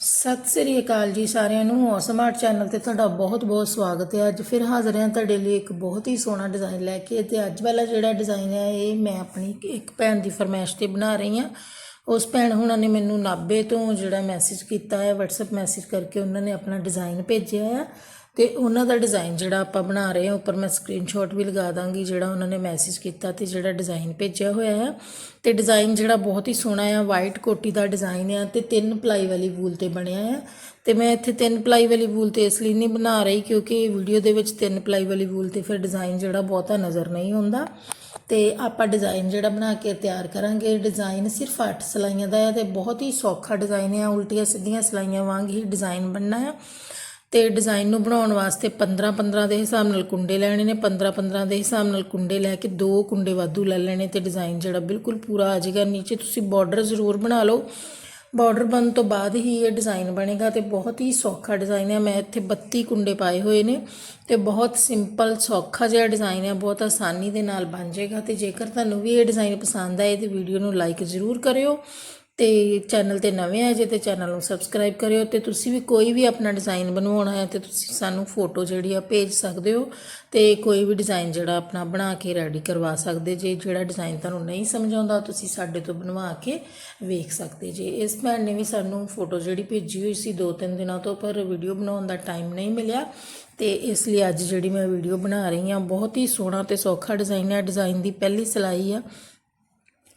ਸਤਿ ਸ੍ਰੀ ਅਕਾਲ ਜੀ ਸਾਰਿਆਂ ਨੂੰ। ਮੌਸਮ ਆਰਟ ਚੈਨਲ ਤੇ ਤੁਹਾਡਾ ਬਹੁਤ-ਬਹੁਤ ਸਵਾਗਤ ਹੈ। ਅੱਜ ਫਿਰ ਹਾਜ਼ਰ ਹਾਂ ਤੁਹਾਡੇ ਲਈ ਇੱਕ ਬਹੁਤ ਹੀ ਸੋਹਣਾ ਡਿਜ਼ਾਈਨ ਲੈ ਕੇ ਤੇ ਅੱਜ ਵਾਲਾ ਜਿਹੜਾ ਡਿਜ਼ਾਈਨ ਹੈ, ਇਹ ਮੈਂ ਆਪਣੀ ਇੱਕ ਭੈਣ ਦੀ ਫਰਮਾਇਸ਼ ਤੇ ਬਣਾ ਰਹੀ ਹਾਂ। ਉਸ ਭੈਣ ਹੁਣਾਂ ਨੇ ਮੈਨੂੰ ਨਾਬੇ ਤੋਂ ਜਿਹੜਾ ਮੈਸੇਜ ਕੀਤਾ ਹੈ, WhatsApp ਮੈਸੇਜ ਕਰਕੇ ਉਹਨਾਂ ਨੇ ਆਪਣਾ ਡਿਜ਼ਾਈਨ ਭੇਜਿਆ ਹੈ ਤੇ ਉਹਨਾਂ ਦਾ ਡਿਜ਼ਾਈਨ ਜਿਹੜਾ ਆਪਾਂ ਬਣਾ ਰਹੇ ਹਾਂ, ਉੱਪਰ ਮੈਂ ਸਕਰੀਨਸ਼ਾਟ ਵੀ ਲਗਾ ਦਾਂਗੀ ਜਿਹੜਾ ਉਹਨਾਂ ਨੇ ਮੈਸੇਜ ਕੀਤਾ ਤੇ ਜਿਹੜਾ ਡਿਜ਼ਾਈਨ ਭੇਜਿਆ ਹੋਇਆ ਹੈ। ਤੇ ਡਿਜ਼ਾਈਨ ਜਿਹੜਾ ਬਹੁਤ ਹੀ ਸੋਹਣਾ ਆ ਵਾਈਟ ਕੋਟੀ ਦਾ ਡਿਜ਼ਾਈਨ ਆ ਤੇ ਤਿੰਨ ਪਲਾਈ ਵਾਲੀ ਵੂਲ ਤੇ ਬਣਿਆ ਆ ਤੇ ਮੈਂ ਇੱਥੇ ਤਿੰਨ ਪਲਾਈ ਵਾਲੀ ਵੂਲ ਤੇ ਇਸ ਲਈ ਨਹੀਂ ਬਣਾ ਰਹੀ ਕਿਉਂਕਿ ਵੀਡੀਓ ਦੇ ਵਿੱਚ ਤਿੰਨ ਪਲਾਈ ਵਾਲੀ ਵੂਲ ਤੇ ਫਿਰ ਡਿਜ਼ਾਈਨ ਜਿਹੜਾ ਬਹੁਤਾ ਨਜ਼ਰ ਨਹੀਂ ਆਉਂਦਾ। ਤੇ ਆਪਾਂ ਡਿਜ਼ਾਈਨ ਜਿਹੜਾ ਬਣਾ ਕੇ ਤਿਆਰ ਕਰਾਂਗੇ। ਡਿਜ਼ਾਈਨ ਸਿਰਫ 8 ਸਲਾਈਆਂ ਦਾ ਹੈ ਤੇ ਬਹੁਤ ਹੀ ਸੌਖਾ ਡਿਜ਼ਾਈਨ ਹੈ। ਉਲਟੀਆਂ ਸਿੱਧੀਆਂ ਸਲਾਈਆਂ ਵਾਂਗ ਹੀ ਡਿਜ਼ਾਈਨ ਬਣਨਾ ਹੈ। ਤੇ ਡਿਜ਼ਾਈਨ ਨੂੰ ਬਣਾਉਣ ਵਾਸਤੇ 15 15 ਦੇ ਹਿਸਾਬ ਨਾਲ ਕੁੰਡੇ ਲੈਣੇ ਨੇ 15 15 ਦੇ ਹਿਸਾਬ ਨਾਲ ਕੁੰਡੇ ਲੈ ਕੇ ਦੋ ਕੁੰਡੇ ਵਾਧੂ ਲੈ ਲੈਣੇ ਤੇ ਡਿਜ਼ਾਈਨ ਜਿਹੜਾ ਬਿਲਕੁਲ ਪੂਰਾ ਆ ਜਾਏਗਾ ਨੀਚੇ। ਤੁਸੀਂ ਬਾਰਡਰ ਜ਼ਰੂਰ ਬਣਾ ਲਓ। ਬਾਰਡਰ ਬਣਨ ਤੋਂ ਬਾਅਦ ਹੀ ਇਹ ਡਿਜ਼ਾਈਨ ਬਣੇਗਾ ਤੇ ਬਹੁਤ ਹੀ ਸੌਖਾ ਡਿਜ਼ਾਈਨ ਹੈ। ਮੈਂ ਇੱਥੇ 32 ਕੁੰਡੇ ਪਾਏ ਹੋਏ ਨੇ ਤੇ ਬਹੁਤ ਸਿੰਪਲ, ਸੌਖਾ ਜਿਹਾ ਡਿਜ਼ਾਈਨ ਹੈ। ਬਹੁਤ ਆਸਾਨੀ ਦੇ ਨਾਲ ਬਣ ਜਾਏਗਾ ਤੇ ਜੇਕਰ ਤੁਹਾਨੂੰ ਵੀ ਇਹ ਡਿਜ਼ਾਈਨ ਪਸੰਦ ਆਏ ਤੇ ਵੀਡੀਓ ਨੂੰ ਲਾਈਕ ਜ਼ਰੂਰ ਕਰਿਓ। ਤੇ ਚੈਨਲ ਤੇ ਨਵੇਂ ਆ ਜੇ ਤੇ ਚੈਨਲ ਨੂੰ ਸਬਸਕ੍ਰਾਈਬ ਕਰਿਓ ਤੇ ਤੁਸੀਂ ਵੀ ਕੋਈ ਵੀ ਆਪਣਾ ਡਿਜ਼ਾਈਨ ਬਣਵਾਉਣਾ ਹੈ ਤੇ ਤੁਸੀਂ ਸਾਨੂੰ ਫੋਟੋ ਜਿਹੜੀ ਆ ਭੇਜ ਸਕਦੇ ਹੋ ਤੇ ਕੋਈ ਵੀ ਡਿਜ਼ਾਈਨ ਜਿਹੜਾ ਆਪਣਾ ਬਣਾ ਕੇ ਰੈਡੀ ਕਰਵਾ ਸਕਦੇ ਜੇ, ਜਿਹੜਾ ਡਿਜ਼ਾਈਨ ਤੁਹਾਨੂੰ ਨਹੀਂ ਸਮਝ ਆਉਂਦਾ ਤੁਸੀਂ ਸਾਡੇ ਤੋਂ ਬਣਵਾ ਕੇ ਵੇਖ ਸਕਦੇ ਜੇ। ਇਸ ਭੈਣ ਨੇ ਵੀ ਸਾਨੂੰ ਫੋਟੋ ਜਿਹੜੀ ਭੇਜੀ ਹੋਈ ਸੀ ਦੋ ਤਿੰਨ ਦਿਨਾਂ ਤੋਂ, ਪਰ ਵੀਡੀਓ ਬਣਾਉਣ ਦਾ ਟਾਈਮ ਨਹੀਂ ਮਿਲਿਆ ਤੇ ਇਸ ਲਈ ਅੱਜ ਜਿਹੜੀ ਮੈਂ ਵੀਡੀਓ ਬਣਾ ਰਹੀ ਹਾਂ, ਬਹੁਤ ਹੀ ਸੋਹਣਾ ਤੇ ਸੌਖਾ ਡਿਜ਼ਾਈਨ ਹੈ। ਡਿਜ਼ਾਈਨ ਦੀ ਪਹਿਲੀ ਸਿਲਾਈ ਆ।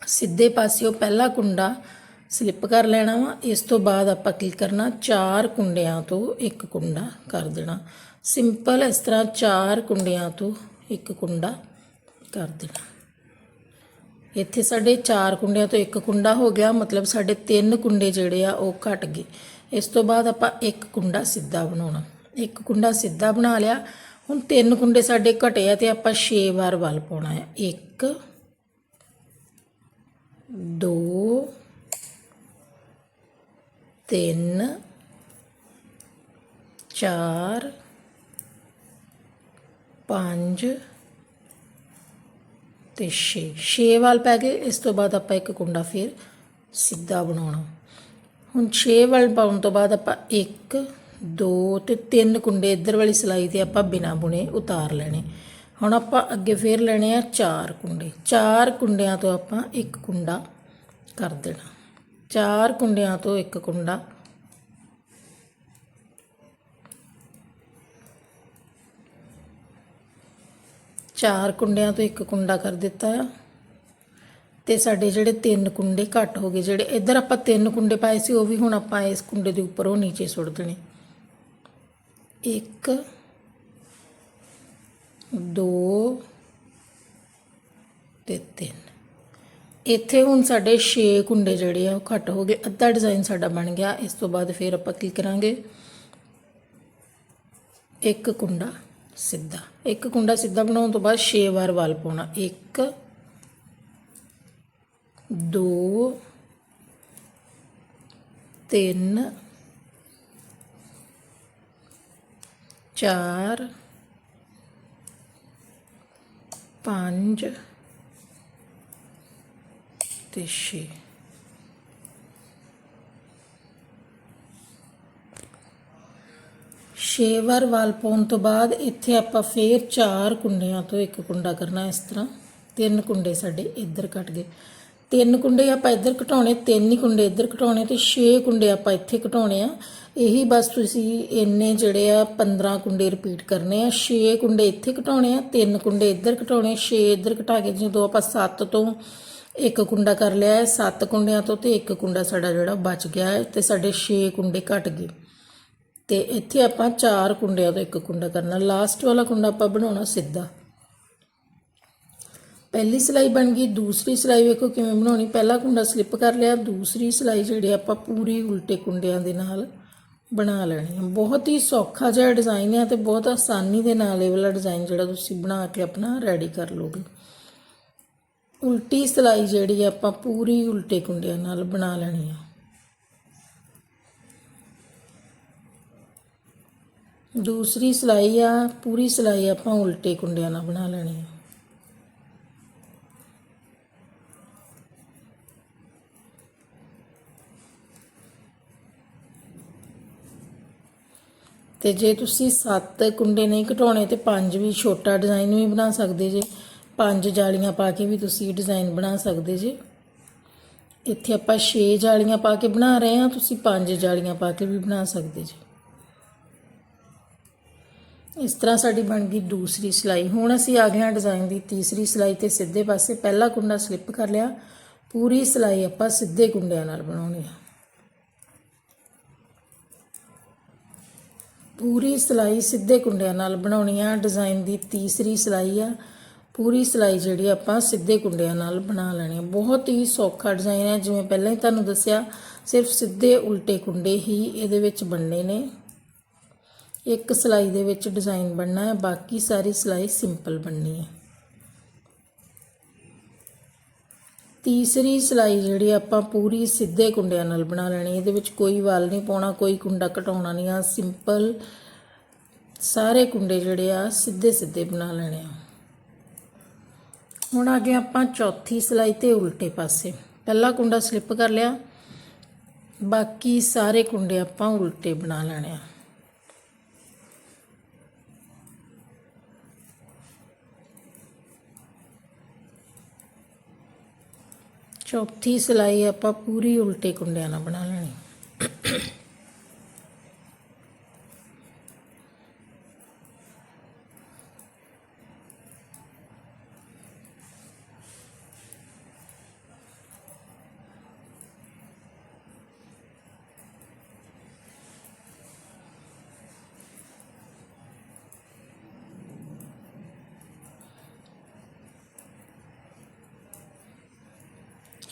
ਸਿੱਧੇ ਪਾਸਿਓ ਪਹਿਲਾ ਕੁੰਡਾ ਸਲਿੱਪ ਕਰ ਲੈਣਾ ਵਾ। ਇਸ ਤੋਂ ਬਾਅਦ ਆਪਾਂ ਕੀ ਕਰਨਾ, ਚਾਰ ਕੁੰਡਿਆਂ ਤੋਂ ਇੱਕ ਕੁੰਡਾ ਕਰ ਦੇਣਾ। ਸਿੰਪਲ ਇਸ ਤਰ੍ਹਾਂ ਚਾਰ ਕੁੰਡਿਆਂ ਤੋਂ ਇੱਕ ਕੁੰਡਾ ਕਰ ਦੇਣਾ। ਇੱਥੇ ਸਾਡੇ ਚਾਰ ਕੁੰਡਿਆਂ ਤੋਂ ਇੱਕ ਕੁੰਡਾ ਹੋ ਗਿਆ, ਮਤਲਬ ਸਾਡੇ ਤਿੰਨ ਕੁੰਡੇ ਜਿਹੜੇ ਆ ਉਹ ਘਟ ਗਏ। ਇਸ ਤੋਂ ਬਾਅਦ ਆਪਾਂ ਇੱਕ ਕੁੰਡਾ ਸਿੱਧਾ ਬਣਾਉਣਾ। ਇੱਕ ਕੁੰਡਾ ਸਿੱਧਾ ਬਣਾ ਲਿਆ। ਹੁਣ ਤਿੰਨ ਕੁੰਡੇ ਸਾਡੇ ਘਟੇ ਆ ਤੇ ਆਪਾਂ 6 ਵਾਰ ਵੱਲ ਪਾਉਣਾ ਹੈ 1 2 ਤਿੰਨ, ਚਾਰ, ਪੰਜ ਤੇ 6 6 ਵਾਲ ਪੈ ਗਏ, ਇਸ ਤੋਂ ਬਾਅਦ ਆਪਾਂ ਇੱਕ ਕੁੰਡਾ ਫਿਰ ਸਿੱਧਾ ਬਣਾਉਣਾ। ਹੁਣ 6 ਵਾਲ ਪਾਉਣ ਤੋਂ ਬਾਅਦ ਆਪਾਂ 1 2 ਤੇ 3 ਕੁੰਡੇ ਇੱਧਰ ਵਾਲੀ ਸਲਾਈ ਤੇ ਆਪਾਂ ਬਿਨਾ ਬੁਣੇ ਉਤਾਰ ਲੈਣੇ। ਹੁਣ ਆਪਾਂ ਅੱਗੇ ਫੇਰ ਲੈਣੇ ਆ 4 ਕੁੰਡੇ। 4 ਕੁੰਡਿਆਂ ਤੋਂ ਆਪਾਂ ਇੱਕ ਕੁੰਡਾ ਕਰ ਦੇਣਾ। ਚਾਰ ਕੁੰਡਿਆਂ ਤੋਂ ਇੱਕ ਕੁੰਡਾ। ਚਾਰ ਕੁੰਡਿਆਂ ਤੋਂ ਇੱਕ ਕੁੰਡਾ ਕਰ ਦਿੱਤਾ ਆ। ਤੇ ਸਾਡੇ ਜਿਹੜੇ ਤਿੰਨ ਕੁੰਡੇ ਘੱਟ ਹੋ ਗਏ, ਜਿਹੜੇ ਇੱਧਰ ਆਪਾਂ ਤਿੰਨ ਕੁੰਡੇ ਪਾਏ ਸੀ, ਉਹ ਵੀ ਹੁਣ ਆਪਾਂ ਇਸ ਕੁੰਡੇ ਦੇ ਉੱਪਰ ਉਹ ਨੀਚੇ ਸੁੱਟ ਦੇਣੇ। ਇੱਕ, ਦੋ ਤੇ ਤਿੰਨ। ਇੱਥੇ ਹੁਣ ਸਾਡੇ 6 ਕੁੰਡੇ ਜਿਹੜੇ ਆ, ਉਹ ਘੱਟ ਹੋ ਗਏ। ਅੱਧਾ ਡਿਜ਼ਾਈਨ ਸਾਡਾ ਬਣ ਗਿਆ। ਇਸ ਤੋਂ ਬਾਅਦ ਫਿਰ ਆਪਾਂ ਕੀ ਕਰਾਂਗੇ? ਇੱਕ ਕੁੰਡਾ ਸਿੱਧਾ। ਇੱਕ ਕੁੰਡਾ ਸਿੱਧਾ ਬਣਾਉਣ ਤੋਂ ਬਾਅਦ 6 ਵਾਰ ਵਾਲ ਪਾਉਣਾ। 1 2 3 4 5 ਤੇ 6 ਛੇ ਵਾਰ ਵਾਲ ਪਾਉਣ ਤੋਂ ਬਾਅਦ ਇੱਥੇ ਆਪਾਂ ਫੇਰ ਚਾਰ ਕੁੰਡਿਆਂ ਤੋਂ ਇੱਕ ਕੁੰਡਾ ਕਰਨਾ ਇਸ ਤਰ੍ਹਾਂ ਤਿੰਨ ਕੁੰਡੇ ਸਾਡੇ ਇੱਧਰ ਕੱਟ ਗਏ ਤਿੰਨ ਕੁੰਡੇ ਆਪਾਂ ਇੱਧਰ ਘਟਾਉਣੇ ਤਿੰਨ ਹੀ ਕੁੰਡੇ ਇੱਧਰ ਘਟਾਉਣੇ ਤੇ 6 ਕੁੰਡੇ ਆਪਾਂ ਇੱਥੇ ਘਟਾਉਣੇ ਆ ਇਹੀ ਬਸ ਤੁਸੀਂ ਇੰਨੇ ਜਿਹੜੇ ਆ 15 ਕੁੰਡੇ ਰਿਪੀਟ ਕਰਨੇ ਆ 6 ਕੁੰਡੇ ਇੱਥੇ ਘਟਾਉਣੇ ਆ ਤਿੰਨ ਕੁੰਡੇ ਇੱਧਰ ਘਟਾਉਣੇ 6 ਇੱਧਰ ਘਟਾ ਕੇ ਜਦੋਂ ਆਪਾਂ 7 ਤੋਂ ਇੱਕ ਕੁੰਡਾ ਕਰ ਲਿਆ ਹੈ, ਸੱਤ ਕੁੰਡਿਆਂ ਤੋਂ ਤੇ ਇੱਕ ਕੁੰਡਾ ਸਾਡਾ ਜਿਹੜਾ ਬਚ ਗਿਆ ਹੈ ਤੇ ਸਾਡੇ 6 ਕੁੰਡੇ ਘਟ ਗਏ। ਤੇ ਇੱਥੇ ਆਪਾਂ ਚਾਰ ਕੁੰਡਿਆਂ ਤੋਂ ਇੱਕ ਕੁੰਡਾ ਕਰਨਾ। ਲਾਸਟ ਵਾਲਾ ਕੁੰਡਾ ਆਪਾਂ ਬਣਾਉਣਾ ਸਿੱਧਾ। ਪਹਿਲੀ ਸਿਲਾਈ ਬਣ ਗਈ, ਦੂਸਰੀ ਸਿਲਾਈ ਵੇਖੋ ਕਿਵੇਂ ਬਣਾਉਣੀ। ਪਹਿਲਾ ਕੁੰਡਾ ਸਲਿੱਪ ਕਰ ਲਿਆ, ਦੂਸਰੀ ਸਿਲਾਈ ਜਿਹੜੀ ਆਪਾਂ ਪੂਰੀ ਉਲਟੇ ਕੁੰਡਿਆਂ ਦੇ ਨਾਲ ਬਣਾ ਲੈਣੀ ਹੈ ਬਹੁਤ ਹੀ ਸੌਖਾ ਜਿਹਾ ਡਿਜ਼ਾਈਨ ਹੈ ਤੇ ਬਹੁਤ ਆਸਾਨੀ ਦੇ ਨਾਲ ਇਹ ਵਾਲਾ ਡਿਜ਼ਾਈਨ ਜਿਹੜਾ ਤੁਸੀਂ ਬਣਾ ਕੇ ਆਪਣਾ ਰੈਡੀ ਕਰ ਲੋਗੇ ਉਲਟੀ ਸਿਲਾਈ ਜਿਹੜੀ ਆਪਾਂ ਪੂਰੀ ਉਲਟੇ ਕੁੰਡਿਆਂ ਨਾਲ ਬਣਾ ਲੈਣੀ ਆ। ਦੂਸਰੀ ਸਿਲਾਈ ਆ, ਪੂਰੀ ਸਿਲਾਈ ਆਪਾਂ ਉਲਟੇ ਕੁੰਡਿਆਂ ਨਾਲ ਬਣਾ ਲੈਣੀ ਆ। ਤੇ ਜੇ ਤੁਸੀਂ 7 ਕੁੰਡੇ ਨਹੀਂ ਘਟਾਉਣੇ, ਤੇ 5 ਵੀ ਛੋਟਾ ਡਿਜ਼ਾਈਨ ਵੀ ਬਣਾ ਸਕਦੇ ਜੇ। ਪੰਜ ਜਾਲੀਆਂ ਪਾ ਕੇ ਵੀ ਤੁਸੀਂ ਡਿਜ਼ਾਈਨ ਬਣਾ ਸਕਦੇ ਜੇ। ਇੱਥੇ ਆਪਾਂ 6 ਜਾਲੀਆਂ ਪਾ ਕੇ ਬਣਾ ਰਹੇ ਹਾਂ, ਤੁਸੀਂ ਪੰਜ ਜਾਲੀਆਂ ਪਾ ਕੇ ਵੀ ਬਣਾ ਸਕਦੇ ਜੀ। ਇਸ ਤਰ੍ਹਾਂ ਸਾਡੀ ਬਣ ਗਈ ਦੂਸਰੀ ਸਿਲਾਈ। ਹੁਣ ਅਸੀਂ ਆ ਗਏ ਹਾਂ ਡਿਜ਼ਾਈਨ ਦੀ ਤੀਸਰੀ ਸਿਲਾਈ ਤੇ ਸਿੱਧੇ ਪਾਸੇ ਪਹਿਲਾ ਕੁੰਡਾ ਸਲਿੱਪ ਕਰ ਲਿਆ। ਪੂਰੀ ਸਿਲਾਈ ਆਪਾਂ ਸਿੱਧੇ ਕੁੰਡਿਆਂ ਨਾਲ ਬਣਾਉਣੀ ਆ। ਪੂਰੀ ਸਿਲਾਈ ਸਿੱਧੇ ਕੁੰਡਿਆਂ ਨਾਲ ਬਣਾਉਣੀ ਆ। ਡਿਜ਼ਾਈਨ ਦੀ ਤੀਸਰੀ ਸਿਲਾਈ ਆ। ਪੂਰੀ ਸਿਲਾਈ ਜਿਹੜੀ ਆਪਾਂ ਸਿੱਧੇ ਕੁੰਡਿਆਂ ਨਾਲ ਬਣਾ ਲੈਣੀ ਆ। ਬਹੁਤ ਹੀ ਸੌਖਾ ਡਿਜ਼ਾਈਨ ਹੈ ਜਿਵੇਂ ਪਹਿਲਾਂ ਹੀ ਤੁਹਾਨੂੰ ਦੱਸਿਆ, ਸਿਰਫ ਸਿੱਧੇ ਉਲਟੇ ਕੁੰਡੇ ਹੀ ਇਹਦੇ ਵਿੱਚ ਬਣਨੇ ਨੇ। ਇੱਕ ਸਿਲਾਈ ਦੇ ਵਿੱਚ ਡਿਜ਼ਾਈਨ ਬਣਨਾ ਹੈ, ਬਾਕੀ ਸਾਰੀ ਸਿਲਾਈ ਸਿੰਪਲ ਬਣਨੀ ਹੈ। ਤੀਸਰੀ ਸਿਲਾਈ ਜਿਹੜੀ ਆਪਾਂ ਪੂਰੀ ਸਿੱਧੇ ਕੁੰਡਿਆਂ ਨਾਲ ਬਣਾ ਲੈਣੀ। ਇਹਦੇ ਵਿੱਚ ਕੋਈ ਵਾਲ ਨਹੀਂ ਪਾਉਣਾ, ਕੋਈ ਕੁੰਡਾ ਘਟਾਉਣਾ ਨਹੀਂ ਆ। ਸਿੰਪਲ ਸਾਰੇ ਕੁੰਡੇ ਜਿਹੜੇ ਆ ਸਿੱਧੇ ਸਿੱਧੇ ਬਣਾ ਲੈਣੇ ਆ। ਹੁਣ ਅੱਗੇ ਆਪਾਂ ਚੌਥੀ ਸਿਲਾਈ ਤੇ ਉਲਟੇ ਪਾਸੇ। ਪਹਿਲਾ ਕੁੰਡਾ ਸਲਿੱਪ ਕਰ ਲਿਆ। ਬਾਕੀ ਸਾਰੇ ਕੁੰਡੇ ਆਪਾਂ ਉਲਟੇ ਬਣਾ ਲੈਣੇ ਆ। ਚੌਥੀ ਸਿਲਾਈ ਆਪਾਂ ਪੂਰੀ ਉਲਟੇ ਕੁੰਡਿਆਂ ਨਾਲ ਬਣਾ ਲੈਣੀ।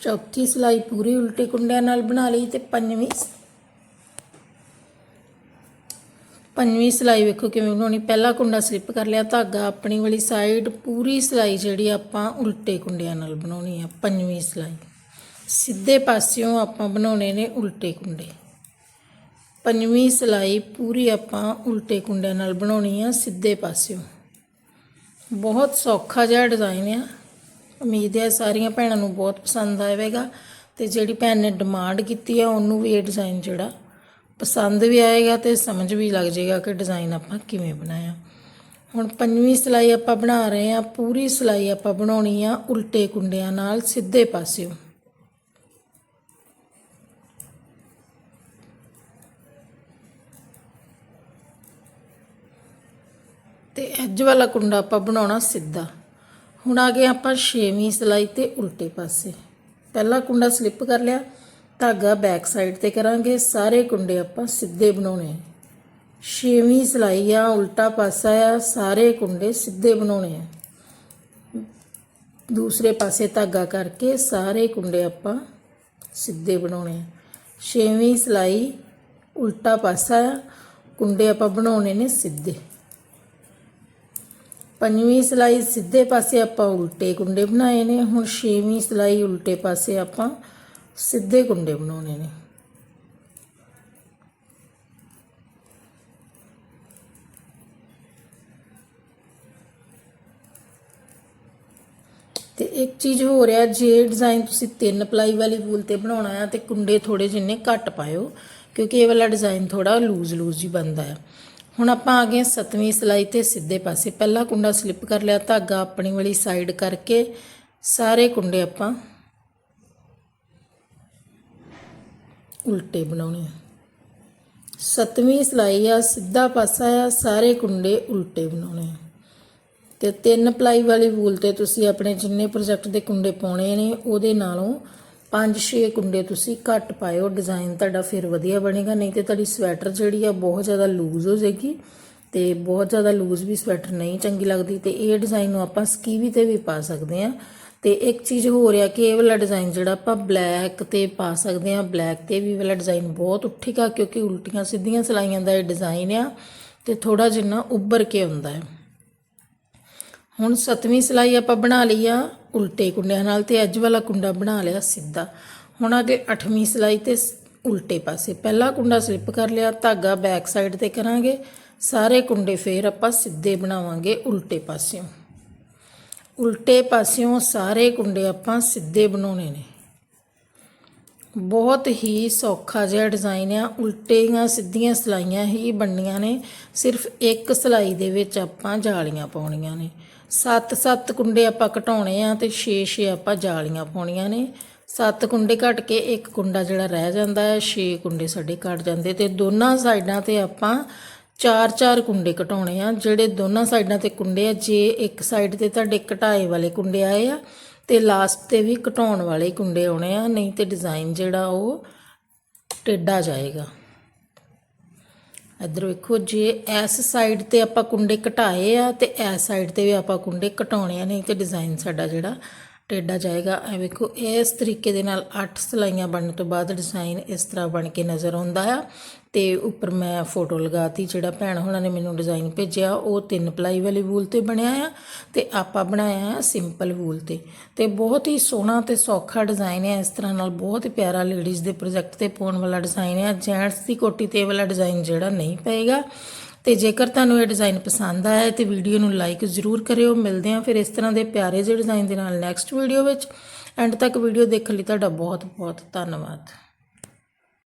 ਚੌਥੀ ਸਿਲਾਈ ਪੂਰੀ ਉਲਟੇ ਕੁੰਡਿਆਂ ਨਾਲ ਬਣਾ ਲਈ ਤੇ ਪੰਜਵੀਂ ਪੰਜਵੀਂ ਸਿਲਾਈ ਵੇਖੋ ਕਿਵੇਂ ਬਣਾਉਣੀ। ਪਹਿਲਾ ਕੁੰਡਾ ਸਲਿੱਪ ਕਰ ਲਿਆ, ਧਾਗਾ ਆਪਣੀ ਵਾਲੀ ਸਾਈਡ ਪੂਰੀ ਸਿਲਾਈ ਜਿਹੜੀ ਆਪਾਂ ਉਲਟੇ ਕੁੰਡਿਆਂ ਨਾਲ ਬਣਾਉਣੀ ਆ, ਪੰਜਵੀਂ ਸਿਲਾਈ। ਸਿੱਧੇ ਪਾਸਿਓਂ ਆਪਾਂ ਬਣਾਉਣੇ ਨੇ ਉਲਟੇ ਕੁੰਡੇ। ਪੰਜਵੀਂ ਸਿਲਾਈ ਪੂਰੀ ਆਪਾਂ ਉਲਟੇ ਕੁੰਡਿਆਂ ਨਾਲ ਬਣਾਉਣੀ ਆ, ਸਿੱਧੇ ਪਾਸਿਓਂ। ਬਹੁਤ ਸੌਖਾ ਜਿਹਾ ਡਿਜ਼ਾਈਨ ਆ। ਉਮੀਦ ਹੈ ਸਾਰੀਆਂ ਭੈਣਾਂ ਨੂੰ ਬਹੁਤ ਪਸੰਦ ਆਵੇਗਾ ਤੇ ਜਿਹੜੀ ਭੈਣ ਨੇ ਡਿਮਾਂਡ ਕੀਤੀ ਹੈ ਉਹਨੂੰ ਵੀ ਇਹ ਡਿਜ਼ਾਈਨ ਜਿਹੜਾ ਪਸੰਦ ਵੀ ਆਏਗਾ ਤੇ ਸਮਝ ਵੀ ਲੱਗ ਜਾਏਗਾ ਕਿ ਡਿਜ਼ਾਈਨ ਆਪਾਂ ਕਿਵੇਂ ਬਣਾਇਆ। ਹੁਣ ਪੰਜਵੀਂ ਸਿਲਾਈ ਆਪਾਂ ਬਣਾ ਰਹੇ ਹਾਂ, ਪੂਰੀ ਸਿਲਾਈ ਆਪਾਂ ਬਣਾਉਣੀ ਆ ਉਲਟੇ ਕੁੰਡਿਆਂ ਨਾਲ ਸਿੱਧੇ ਪਾਸਿਓਂ। ਤੇ ਐਜ ਵਾਲਾ ਕੁੰਡਾ ਆਪਾਂ ਬਣਾਉਣਾ ਸਿੱਧਾ। ਹੁਣ ਆ ਗਏ ਆਪਾਂ 6ਵੀਂ ਸਿਲਾਈ ਤੇ ਉਲਟੇ ਪਾਸੇ। ਪਹਿਲਾ ਕੁੰਡਾ ਸਲਿੱਪ ਕਰ ਲਿਆ, ਧਾਗਾ ਬੈਕ ਸਾਈਡ ਤੇ ਕਰਾਂਗੇ, ਸਾਰੇ ਕੁੰਡੇ ਆਪਾਂ ਸਿੱਧੇ ਬਣਾਉਣੇ 6ਵੀਂ ਸਿਲਾਈ ਆ, ਉਲਟਾ ਪਾਸਾ ਆ, ਸਾਰੇ ਕੁੰਡੇ ਸਿੱਧੇ ਬਣਾਉਣੇ ਆ। ਦੂਸਰੇ ਪਾਸੇ ਧਾਗਾ ਕਰਕੇ ਸਾਰੇ ਕੁੰਡੇ ਆਪਾਂ ਸਿੱਧੇ ਬਣਾਉਣੇ ਆ। 6ਵੀਂ ਸਿਲਾਈ ਉਲਟਾ ਪਾਸਾ ਆ, ਕੁੰਡੇ ਆਪਾਂ ਬਣਾਉਣੇ ਨੇ ਸਿੱਧੇ। ਪੰਜਵੀਂ ਸਿਲਾਈ ਸਿੱਧੇ ਪਾਸੇ ਆਪਾਂ ਉਲਟੇ ਕੁੰਡੇ ਬਣਾਏ ਨੇ। ਹੁਣ ਛੇਵੀਂ ਸਿਲਾਈ ਉਲਟੇ ਪਾਸੇ ਆਪਾਂ ਸਿੱਧੇ ਕੁੰਡੇ ਬਣਾਉਣੇ ਨੇ। ਤੇ ਇੱਕ ਚੀਜ਼ ਹੋ ਰਿਹਾ ਜੇ ਡਿਜ਼ਾਈਨ ਤੁਸੀਂ ਤਿੰਨ ਪਲਾਈ ਵਾਲੀ ਵੂਲ ਤੇ ਬਣਾਉਣਾ ਹੈ ਤੇ ਕੁੰਡੇ ਥੋੜੇ ਜਿੰਨੇ ਘੱਟ ਪਾਇਓ, ਕਿਉਂਕਿ ਇਹ ਵਾਲਾ ਡਿਜ਼ਾਈਨ ਥੋੜਾ ਲੂਜ਼ ਲੂਜ਼ ਹੀ ਬਣਦਾ ਹੈ। ਹੁਣ ਆਪਾਂ ਆ ਗਏ ਸਤਵੀਂ ਸਿਲਾਈ ਤੇ ਸਿੱਧੇ ਪਾਸੇ। ਪਹਿਲਾ ਕੁੰਡਾ ਸਲਿੱਪ ਕਰ ਲਿਆ, ਧਾਗਾ ਆਪਣੀ ਵਾਲੀ ਸਾਈਡ ਕਰਕੇ ਸਾਰੇ ਕੁੰਡੇ ਆਪਾਂ ਉਲਟੇ ਬਣਾਉਣੇ ਆ। ਸਤਵੀਂ ਸਿਲਾਈ ਆ, ਸਿੱਧਾ ਪਾਸਾ ਆ, ਸਾਰੇ ਕੁੰਡੇ ਉਲਟੇ ਬਣਾਉਣੇ ਆ। ਤੇ ਤਿੰਨ ਪਲਾਈ ਵਾਲੀ ਵੂਲ ਤੇ ਤੁਸੀਂ ਆਪਣੇ ਜਿੰਨੇ ਪ੍ਰੋਜੈਕਟ ਦੇ ਕੁੰਡੇ ਪਾਉਣੇ ਨੇ, ਉਹਦੇ ਨਾਲੋਂ 5-6 ਕੁੰਡੇ ਤੁਸੀਂ ਘੱਟ ਪਾਇਓ ਡਿਜ਼ਾਈਨ ਤੁਹਾਡਾ ਫਿਰ ਵਧੀਆ ਬਣੇਗਾ, ਨਹੀਂ ਤੇ ਤੁਹਾਡੀ ਸਵੈਟਰ ਜਿਹੜੀ ਆ ਬਹੁਤ ਜ਼ਿਆਦਾ ਲੂਜ਼ ਹੋ ਜਾਏਗੀ ਤੇ ਬਹੁਤ ਜ਼ਿਆਦਾ ਲੂਜ਼ ਵੀ ਸਵੈਟਰ ਨਹੀਂ ਚੰਗੀ ਲੱਗਦੀ ਤੇ ਇਹ ਡਿਜ਼ਾਈਨ ਨੂੰ ਆਪਾਂ ਸਕੀਵੀ ਤੇ ਵੀ ਪਾ ਸਕਦੇ ਆ ਤੇ ਇੱਕ ਚੀਜ਼ ਹੋ ਰਿਹਾ ਕਿ ਇਹ ਵਾਲਾ ਡਿਜ਼ਾਈਨ ਜਿਹੜਾ ਆਪਾਂ ਬਲੈਕ ਤੇ ਪਾ ਸਕਦੇ ਆ ਬਲੈਕ ਤੇ ਵੀ ਵਾਲਾ ਡਿਜ਼ਾਈਨ ਬਹੁਤ ਉੱਠੇਗਾ ਕਿਉਂਕਿ ਉਲਟੀਆਂ ਸਿੱਧੀਆਂ ਸਲਾਈਆਂ ਦਾ ਇਹ ਡਿਜ਼ਾਈਨ ਆ ਤੇ ਥੋੜਾ ਜਿੰਨਾ ਉੱਭਰ ਕੇ ਆਉਂਦਾ ਹੈ। ਹੁਣ ਸਤਵੀਂ ਸਿਲਾਈ ਆਪਾਂ ਬਣਾ ਲਈ ਆ। ਉਲਟੇ ਕੁੰਡਿਆਂ ਨਾਲ ਤੇ ਅੱਜ ਵਾਲਾ ਕੁੰਡਾ ਬਣਾ ਲਿਆ ਸਿੱਧਾ। ਹੁਣ ਅੱਗੇ 8ਵੀਂ ਸਿਲਾਈ ਤੇ ਉਲਟੇ ਪਾਸੇ। ਪਹਿਲਾ ਕੁੰਡਾ ਸਲਿੱਪ ਕਰ ਲਿਆ, ਧਾਗਾ ਬੈਕ ਸਾਈਡ ਤੇ ਕਰਾਂਗੇ। ਸਾਰੇ ਕੁੰਡੇ ਫੇਰ ਆਪਾਂ ਸਿੱਧੇ ਬਣਾਵਾਂਗੇ ਉਲਟੇ ਪਾਸਿਓਂ। ਉਲਟੇ ਪਾਸਿਓਂ ਸਾਰੇ ਕੁੰਡੇ ਆਪਾਂ ਸਿੱਧੇ ਬਣਾਉਣੇ ਨੇ। ਬਹੁਤ ਹੀ ਸੌਖਾ ਜਿਹਾ ਡਿਜ਼ਾਈਨ ਆ। ਉਲਟੀਆਂ ਸਿੱਧੀਆਂ ਸਲਾਈਆਂ ਹੀ ਬਣਨੀਆਂ ਨੇ। ਸਿਰਫ ਇੱਕ ਸਲਾਈ ਦੇ ਵਿੱਚ ਆਪਾਂ ਜਾਲੀਆਂ ਪਾਉਣੀਆਂ ਨੇ। ਸੱਤ ਸੱਤ ਕੁੰਡੇ ਆਪਾਂ ਘਟਾਉਣੇ ਆ ਤੇ 6 6 ਆਪਾਂ ਜਾਲੀਆਂ ਪਾਉਣੀਆਂ ਨੇ। ਸੱਤ ਕੁੰਡੇ ਘਟ ਕੇ ਇੱਕ ਕੁੰਡਾ ਜਿਹੜਾ ਰਹਿ ਜਾਂਦਾ ਹੈ 6 ਕੁੰਡੇ ਸਾਡੇ ਘਟ ਜਾਂਦੇ ਤੇ ਦੋਨਾਂ ਸਾਈਡਾਂ ਤੇ ਆਪਾਂ ਚਾਰ ਚਾਰ ਕੁੰਡੇ ਘਟਾਉਣੇ ਆ, ਜਿਹੜੇ ਦੋਨਾਂ ਸਾਈਡਾਂ ਤੇ ਕੁੰਡੇ ਆ। ਜੇ ਇੱਕ ਸਾਈਡ ਤੇ ਤੁਹਾਡੇ ਘਟਾਏ ਵਾਲੇ ਕੁੰਡੇ ਆਏ ਆ ਤੇ ਲਾਸਟ ਤੇ ਵੀ ਘਟਾਉਣ ਵਾਲੇ ਕੁੰਡੇ ਆਉਣੇ ਆ, ਨਹੀਂ ਤੇ ਡਿਜ਼ਾਈਨ ਜਿਹੜਾ ਉਹ ਟੇਢਾ ਜਾਏਗਾ। ਇੱਧਰ ਵੇਖੋ, ਜੇ ਇਸ ਸਾਈਡ ਤੇ ਆਪਾਂ ਕੁੰਡੇ ਘਟਾਏ ਆ ਤੇ ਇਸ ਸਾਈਡ ਤੇ ਵੀ ਆਪਾਂ ਕੁੰਡੇ ਘਟਾਉਣੇ ਆ, ਨਹੀਂ ਤੇ ਡਿਜ਼ਾਈਨ ਸਾਡਾ ਜਿਹੜਾ ਟੇਢਾ ਜਾਏਗਾ। ਇਹ ਵੇਖੋ ਇਸ ਤਰੀਕੇ ਦੇ ਨਾਲ 8 ਸਲਾਈਆਂ ਬਣਨ ਤੋਂ ਬਾਅਦ ਡਿਜ਼ਾਈਨ ਇਸ ਤਰ੍ਹਾਂ ਬਣ ਕੇ ਨਜ਼ਰ ਆਉਂਦਾ ਆ। ਤੇ ਉੱਪਰ ਮੈਂ ਫੋਟੋ ਲਗਾਤੀ, ਜਿਹੜਾ ਭੈਣ ਹੋਣਾ ਨੇ ਮੈਨੂੰ ਡਿਜ਼ਾਈਨ ਭੇਜਿਆ, ਉਹ ਤਿੰਨ ਪਲਾਈ ਵਾਲੀ ਵੂਲ ਤੇ ਬਣਿਆ ਆ ਤੇ ਆਪਾਂ ਬਣਾਇਆ ਆ ਸਿੰਪਲ ਵੂਲ ਤੇ। ਤੇ ਬਹੁਤ ਹੀ ਸੋਹਣਾ ਤੇ ਸੌਖਾ ਡਿਜ਼ਾਈਨ ਹੈ ਇਸ ਤਰ੍ਹਾਂ ਨਾਲ ਬਹੁਤ ਹੀ ਪਿਆਰਾ ਲੇਡੀਜ਼ ਦੇ ਪ੍ਰੋਜੈਕਟ ਤੇ ਪਾਉਣ ਵਾਲਾ ਡਿਜ਼ਾਈਨ ਹੈ ਜੈਂਟਸ ਦੀ ਕੋਟੀ ਤੇ ਵਾਲਾ ਡਿਜ਼ਾਈਨ ਜਿਹੜਾ ਨਹੀਂ ਪਏਗਾ। ਤੇ ਜੇਕਰ ਤੁਹਾਨੂੰ ਇਹ ਡਿਜ਼ਾਈਨ ਪਸੰਦ ਆਇਆ ਤੇ ਵੀਡੀਓ ਨੂੰ ਲਾਈਕ ਜ਼ਰੂਰ ਕਰਿਓ। ਮਿਲਦੇ ਹਾਂ ਫਿਰ ਇਸ ਤਰ੍ਹਾਂ ਦੇ ਪਿਆਰੇ ਜਿਹੇ ਡਿਜ਼ਾਈਨ ਦੇ ਨਾਲ ਨੈਕਸਟ ਵੀਡੀਓ ਵਿੱਚ। ਐਂਡ ਤੱਕ ਵੀਡੀਓ ਦੇਖਣ ਲਈ ਤੁਹਾਡਾ ਬਹੁਤ ਬਹੁਤ ਧੰਨਵਾਦ।